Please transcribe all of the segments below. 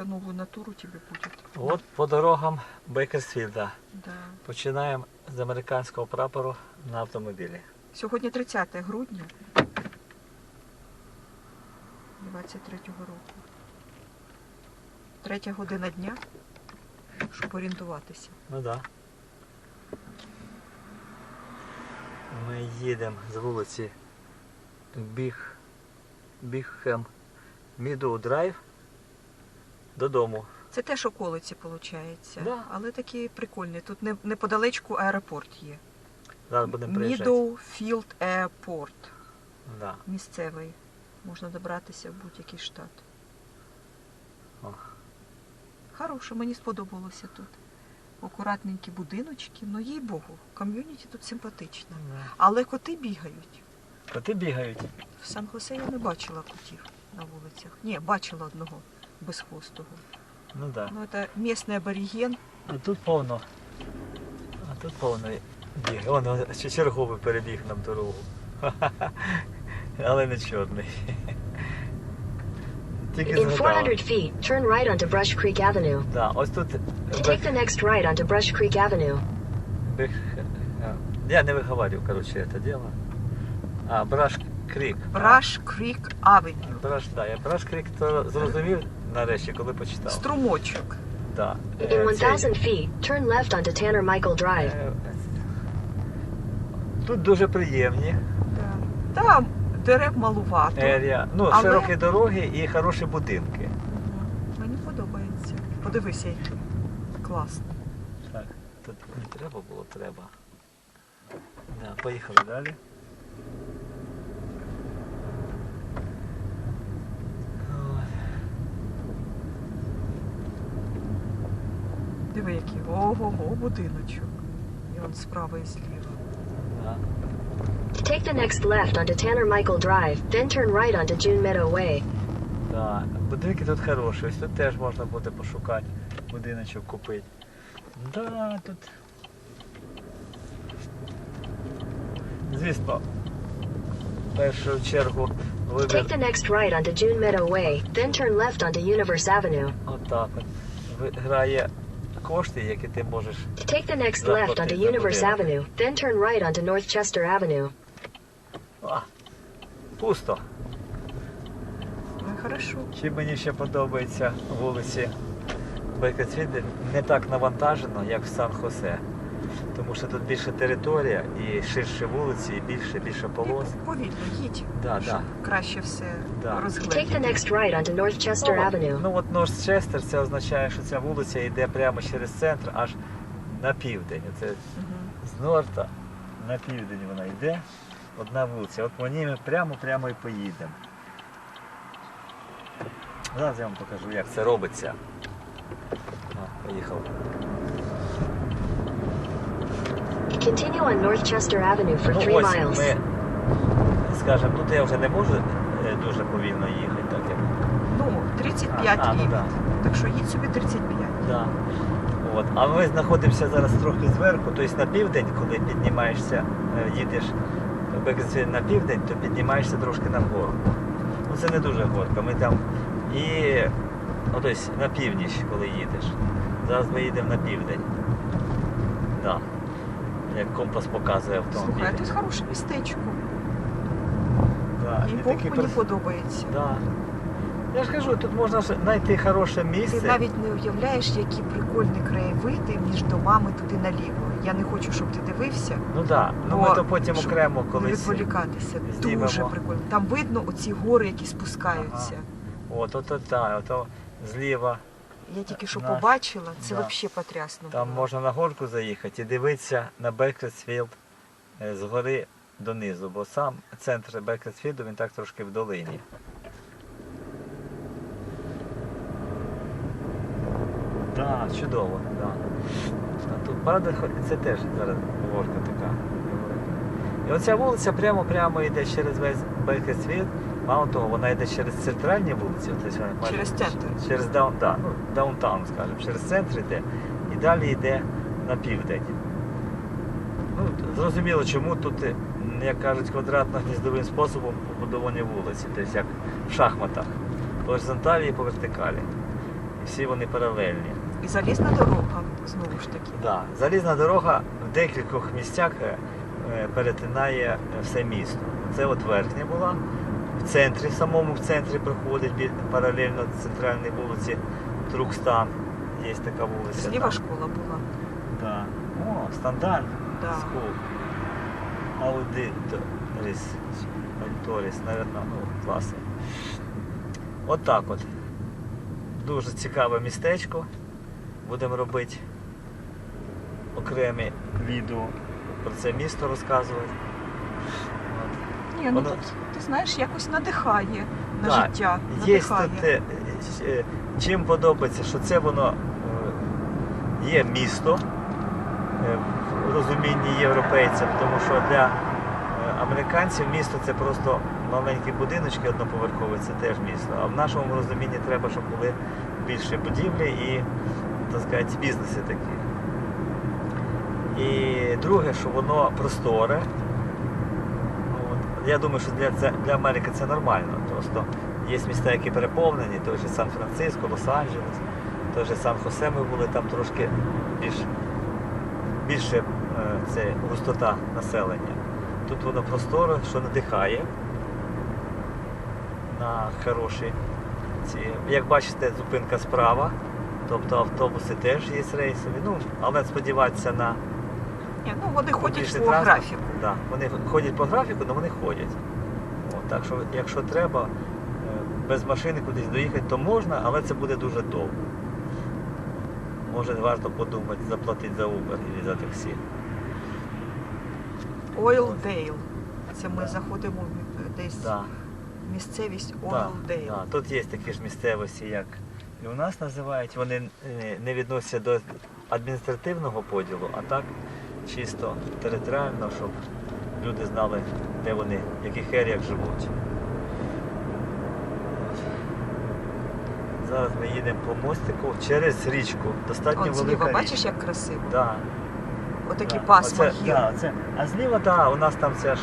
как-то новую натуру тебе будет. От по дорогам Бейкерсфілда. Да. Починаємо з американського прапору на автомобілі. Сьогодні 30 грудня 23-го року. Третя година дня, щоб орієнтуватися. Ну так. Да. Ми їдемо з вулиці Біг, Бігхем Мідоу Драйв додому. Це теж околиці, виходить. Да. Але такі прикольні. Тут не, неподалечку аеропорт є. Зараз будемо приїжджати. Meadowfield Airport. Да. Місцевий. Можна добратися в будь-який штат. О. Хороше, мені сподобалося тут. Акуратненькі будиночки, ну їй Богу, ком'юніті тут симпатичне. Але коти бігають. Коти бігають. В Сан-Хосе я не бачила котів на вулицях. Ні, бачила одного безхвостого. Ну так. Да. Ну, це місний аборіген. А тут повно. А тут повно біг. Вон ще черговий перебіг нам дорогу. Але не чорний. Тільки In згадав. 400 feet, turn right onto Brush Creek Avenue. Да, ось тут Take the next right onto Brush Creek Avenue. Бих... а, Я не выговариваю, короче, это дело. А, Браш Крік. Браш Крік Авеню. Браш, да, я Браш Крік то зрозумів нарешті, коли почитав. Струмочок. Да. In Е, 1000 feet, turn left onto Tanner Michael Drive. е, Тут дуже приємні Да. Там дерев малувато. ерія. Ну, Але- широкі дороги і хороші будинки. Мені подобається. Подивися, який. Класно. Так, тут не треба було, треба. Да, поїхали далі. Диви, який. Ого-го, будиночок. І он справа і зліва. Take the next left onto Tanner Michael Drive, then turn right onto June Meadow Way. Да, будинки тут хороші, ось тут теж можна буде пошукати, будиночок купити. Да, тут. Звісно, в першу чергу вибір Take the next right onto June Meadow Way, then turn left onto Universe Avenue. отак от. Грає кошти, які ти можеш. Take the next Left onto Universe. Avenue, then turn right onto North Chester Avenue. А, пусто. Ну хорошо. Чи мені ще подобається вулиці Бейкерсфілд, не так навантажено, як в Сан-Хосе. Тому що тут більше територія і ширше вулиці, і більше, більше полос. Ти повільно їдь, Да, щоб да. краще все Да. Take the next right onto North Chester Ну, от- Avenue. Ну от Норсчестер, це означає, що ця вулиця йде прямо через центр аж на південь. Це Мгм. з Норта на південь вона йде. Одна вулиця. От по ній ми прямо-прямо і поїдемо. Зараз я вам покажу, як це робиться. А, поїхав. Continue on North Chester Avenue for Ну 3 ось miles. ми, скажімо, тут я вже не можу е, дуже повільно їхати, так як. Ну, 35 А, ну да. Так що їдь собі 35. Да. От. А ми знаходимося зараз трохи зверху, тобто на південь, коли піднімаєшся, е, їдеш в на південь, то піднімаєшся трошки на гору. Ну це не дуже горка. Ми там і ну, тобто, на північ, коли їдеш. Зараз ми їдемо на південь. Да. Як компас показує автомобіль. Слухай, а тут хороше містечко. Да. І Бог мені перс- подобається. Да. Я ж кажу, тут можна ж знайти хороше місце. Ти навіть не уявляєш, які прикольні краєвиди між домами туди наліво. Я не хочу, щоб ти дивився. Ну так, да. ну бо ми то потім щоб окремо Не колись. відволікатися. знімемо. Дуже прикольно. Там видно оці гори, які спускаються. От, от, от, так, ото зліва. Я тільки що Наш- побачила, це да. взагалі потрясно. Там було. можна на горку заїхати і дивитися на Бекерсфілд е, згори донизу, бо сам центр Бекерсфілду він так трошки в долині. Так, да, чудово, так. Да. А Тут правда хо- це теж зараз горка така. І оця вулиця прямо-прямо йде через весь Бекерсфілд. Мало того, вона йде через центральні вулиці, тобто Через центр. Через даун, да, ну, даунтаун, скажімо, через центр йде і далі йде на південь. Ну, зрозуміло, чому тут, е, як кажуть, квадратно-гніздовим способом побудовані вулиці, тобто як в шахматах. По горизонталі і по вертикалі. і всі вони паралельні. І залізна дорога, знову ж таки. Да. Залізна дорога в декількох місцях е, е, перетинає все місто. Це от верхня була. В центрі, в самому в центрі проходить паралельно центральній вулиці Трукстан. Є така вулиця. Зліва там. школа була. Да. О, стандарт. Да. School. Аудиторіс. Аудиторіс, наверное, ну, класи. От так от. Дуже цікаве містечко. Будемо робити окремі відео про це місто розказувати. Ні, ну Воно- тут, ти знаєш, якось надихає на Так, життя. Є Надихає. тут, е, е, чим подобається, що це воно е, є місто е, в розумінні європейців, тому що для е, американців місто це просто маленькі будиночки одноповерхові, це теж місто. А в нашому розумінні треба, щоб були більше будівлі і, так сказати, бізнеси такі. І друге, що воно просторе. Я думаю, що для, для Америки це нормально. Просто є міста, які переповнені, той же Сан-Франциско, Лос-Анджелес, той же Сан-Хосе ми були, там трошки більш, більше е, це густота населення. Тут воно просторе, що надихає на хороші ці. Як бачите, зупинка справа, тобто автобуси теж є рейсові. Ну, але сподіватися на Ні, ну вони ходять по транспорт. графіку. Да, вони ходять по графіку, але вони ходять. От, так що, якщо треба е, без машини кудись доїхати, то можна, але це буде дуже довго. Може варто подумати, заплатити за Uber або за таксі. Ойлдейл. Це ми заходимо десь Да, в місцевість да, Ойлдейл. да. Тут є такі ж місцевості, як і у нас називають. Вони е, не відносяться до адміністративного поділу, а так чисто територіально, щоб люди знали, де вони, в яких еріях живуть. Зараз ми їдемо по мостику через річку. Достатньо От велика зліва, бачиш, річка. як красиво? Да, Отакі да. пасма Оце- гір. да, оце. А зліва, так, да, у нас там це ж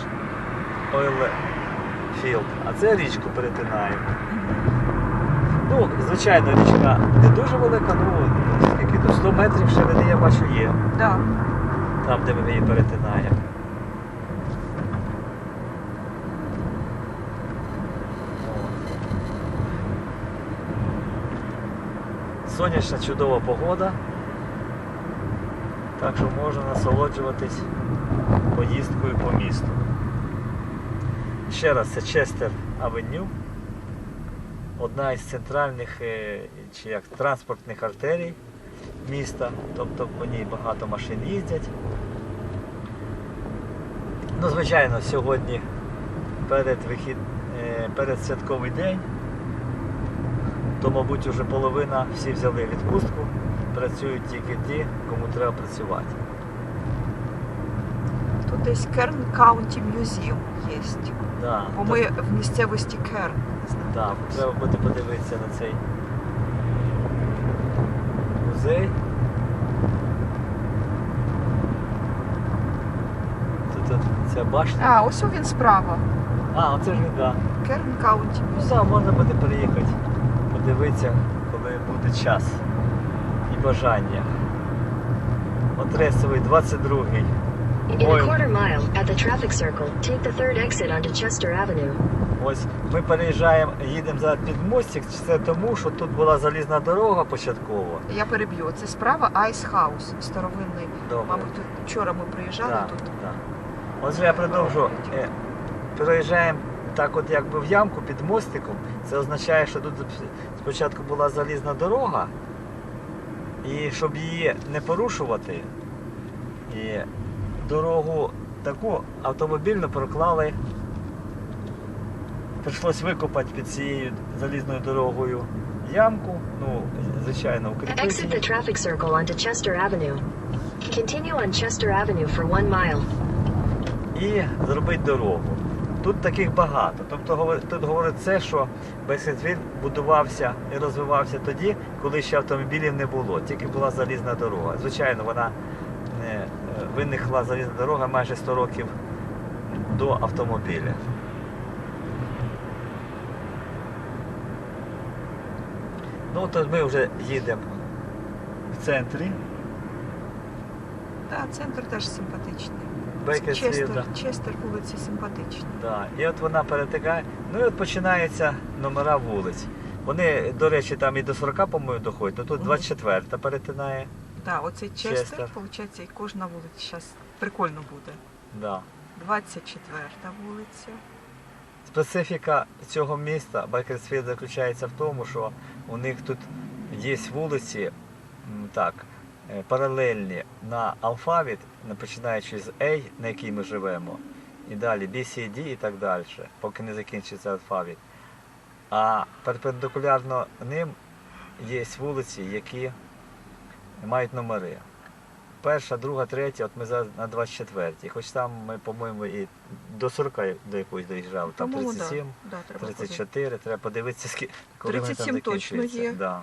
Oil Field, а це річку перетинаємо. Ну, звичайно, річка не дуже велика, ну скільки тут 100 метрів ширини я бачу є, Да. Там де ми її перетинаємо. Сонячна чудова погода. Так що можна насолоджуватись поїздкою по місту. Ще раз, це Честер Авеню. Одна із центральних е, чи як, транспортних артерій міста, тобто по ній багато машин їздять. Ну, звичайно, сьогодні перед вихід, е, перед святковий день, то, мабуть, вже половина всі взяли відпустку, працюють тільки ті, кому треба працювати. Тут десь Керн Каунті Мюзіум є. Да, Бо то- ми в місцевості Керн. Так, треба буде подивитися на цей музей. Тут ця башня. А, ось він справа. А, оце ж він, так. Да. Керн Каунті Ну так, можна буде приїхати, подивитися, коли буде час і бажання. От рейсовий 22-й. In a quarter mile, at the traffic circle, take the third exit onto Chester Avenue. Ось ми переїжджаємо, їдемо зараз під мостик, це тому, що тут була залізна дорога початково. Я переб'ю. Це справа Айс Хаус, старовинний. Добре. Мабуть, тут вчора ми приїжджали Так, тут. так. Отже, я продовжу. Е, Переїжджаємо так, от якби в ямку під мостиком. Це означає, що тут спочатку була залізна дорога, і щоб її не порушувати, і дорогу таку автомобільну проклали. Прийшлось викопати під цією залізною дорогою ямку, ну, звичайно, укріпити. Exit the traffic circle onto Chester Avenue. Continue on Chester Avenue for one mile. і зробити дорогу. Тут таких багато. Тобто тут говорить це, що Бейсетвіль будувався і розвивався тоді, коли ще автомобілів не було, тільки була залізна дорога. Звичайно, вона виникла залізна дорога майже 100 років до автомобіля. Ну, то ми вже їдемо в центрі. Так, центр теж симпатичний. Честер, Честер вулиці симпатичні. Да. І от вона перетикає. Ну і от починаються номера вулиць. Вони, до речі, там і до 40, по-моєму, доходять, ну тут Мгм. 24 перетинає. Так, оцей Честер, Честер. виходить, і кожна вулиця зараз прикольно буде. Да. 24 вулиця. Специфіка цього міста Байкерсфілд заключається в тому, що у них тут є вулиці м, так, е, паралельні на алфавіт, починаючи з A, на якій ми живемо, і далі B, C, D і так далі, поки не закінчиться алфавіт. А перпендикулярно ним є вулиці, які мають номери. Перша, друга, третя, от ми зараз на 24-й. Хоч там ми, по-моєму, і до 40 до якоїсь доїжджали. Там 37, Да, да, треба подивитися. 34, треба подивитися, скільки коли вони там 37 точно є. Да.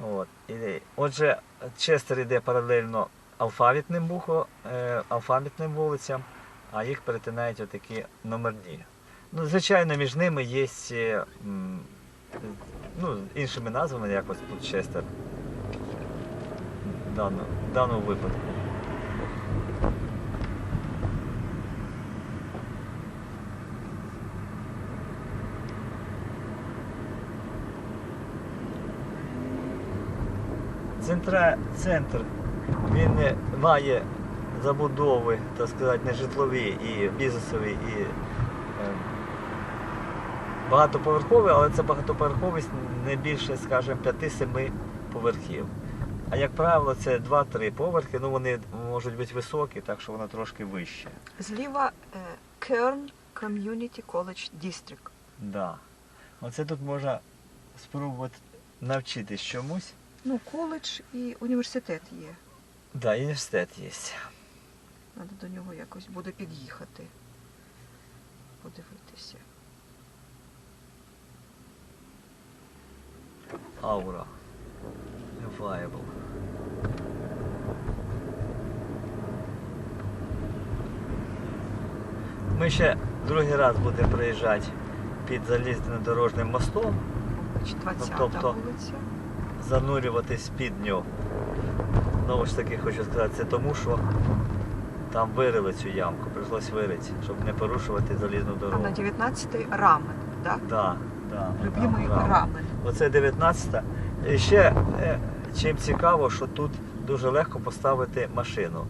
От. І, отже, Честер йде паралельно алфавітним бухо, е, алфавітним вулицям, а їх перетинають отакі номерні. Ну, звичайно, між ними є е, ну, іншими назвами, як ось тут Честер. Даному, даному випадку. Центра, центр він має забудови, так сказати, не житлові і бізнесові, і е, багатоповерхові, але це багатоповерховість не більше, скажімо, 5-7 поверхів. А як правило, це 2-3 поверхи, ну вони можуть бути високі, так що воно трошки вище. Зліва Kern Community College District. Да. Оце тут можна спробувати навчитись чомусь. Ну, коледж і університет є. Да, університет є. Треба до нього якось буде під'їхати. Подивитися. Аура. Viable. Ми ще другий раз будемо приїжджати під залізнодорожним мостом, 20 тобто- вулиця. занурюватись під нього. Знову ж таки хочу сказати, це тому, що там вирили цю ямку, прийшлось вирити, щоб не порушувати залізну А дорогу. на 19-й рамен, так? Да, да, Любимий да. рамен. Оце 19-та. І ще е, чим цікаво, що тут дуже легко поставити машину.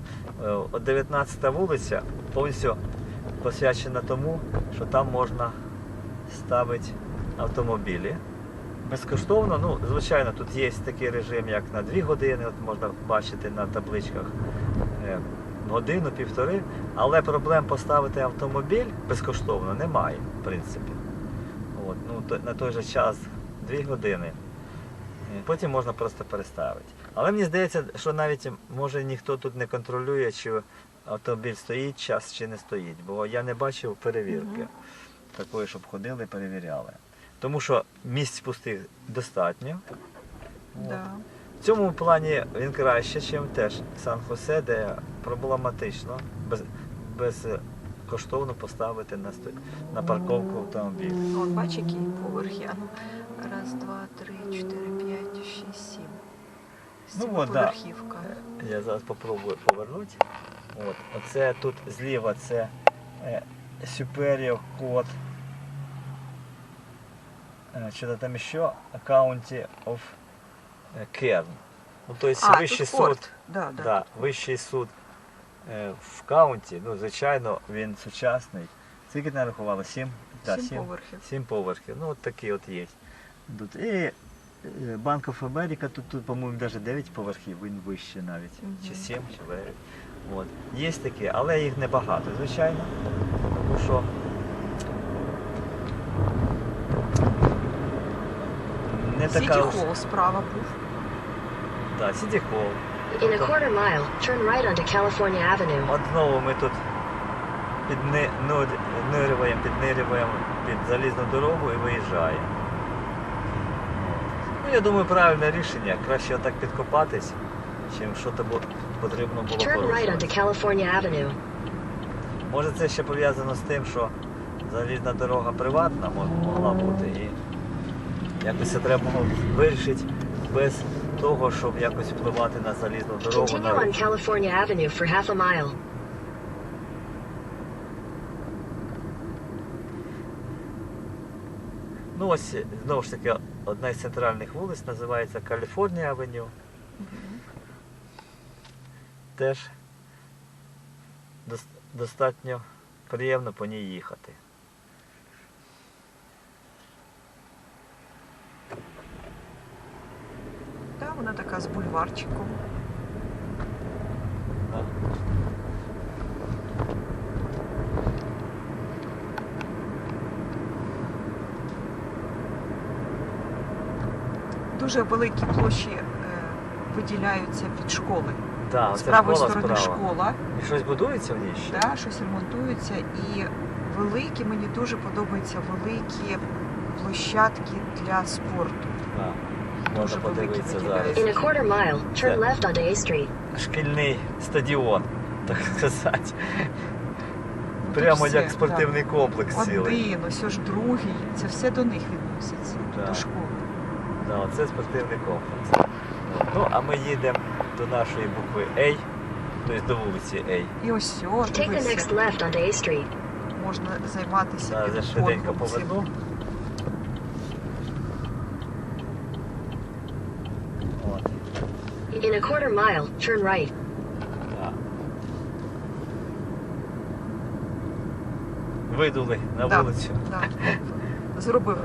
Е, От 19-та вулиця повністю посвячена тому, що там можна ставити автомобілі. Безкоштовно, ну, звичайно, тут є такий режим, як на 2 години, от можна бачити на табличках е, годину, півтори, але проблем поставити автомобіль безкоштовно немає, в принципі. От, ну, на той же час 2 години. Е, Потім можна просто переставити. Але мені здається, що навіть може ніхто тут не контролює, чи автомобіль стоїть час чи не стоїть. Бо я не бачив перевірки такої, щоб ходили перевіряли. Тому що місць пустих достатньо. Да. В цьому плані він краще, ніж теж Сан-Хосе, де проблематично без, безкоштовно поставити на, сто- на парковку автомобіль. От бач, які поверхи. А ну, раз, два, три, чотири, п'ять, шість, сім. Ну, от, да. Поверхівка. Я зараз спробую повернути. От. Оце тут зліва це е, Superior Code. Е, Що там ще? County of е, Kern. Ну, тобто А, вищий тут суд. Да, да. Да, вищий суд е, в каунті, ну, звичайно, він сучасний. Скільки ти нарахувала? Сім? Да, Сім поверхів. Сім поверхів. Ну, от такі от є. Тут. І е, Bank of America, тут, тут по-моєму, навіть 9 поверхів, він вищий навіть. Чи 7, чи 9. От. Є такі, але їх небагато, звичайно. Тому що не така. уж- Холл справа був. Да, Сіті Холл. In a quarter mile, turn right onto California Avenue. От знову ми тут піднирюємо, піднирюємо під залізну дорогу і виїжджаємо. Ну, я думаю, правильне рішення. Краще отак підкопатись, чим що то бу- потрібно було порушувати. Може це ще пов'язано з тим, що залізна дорога приватна могла бути і Якось це треба було вирішити без того, щоб якось впливати на залізну дорогу. На... on рух. California Avenue for half a mile. Ну ось знову ж таки одна із центральних вулиць називається Каліфорнія Авеню. Теж достатньо приємно по ній їхати. Так, вона така з бульварчиком. Дуже великі площі е, виділяються від школи. Да, З правої школа сторони справа. школа, І щось будується в ній ще? да, щось ремонтується. І великі, мені дуже подобаються великі площадки для спорту. Да. Можна подивитися зараз. In a quarter mile, turn left onto A Street. Шкільний стадіон, так сказати. Ну, Прямо все, як спортивний комплекс да. цілий. Один, ось ж другий. Це все до них відноситься, Да. до школи. Да, це спортивний комплекс. Ну, а ми їдемо до нашої букви A, тобто до вулиці A. І ось о, Take the дивися, next left onto A Street. можна займатися Зараз я швиденько поверну. От, In a quarter mile, turn right. так. Видули на Да. вулицю. Да. Зробив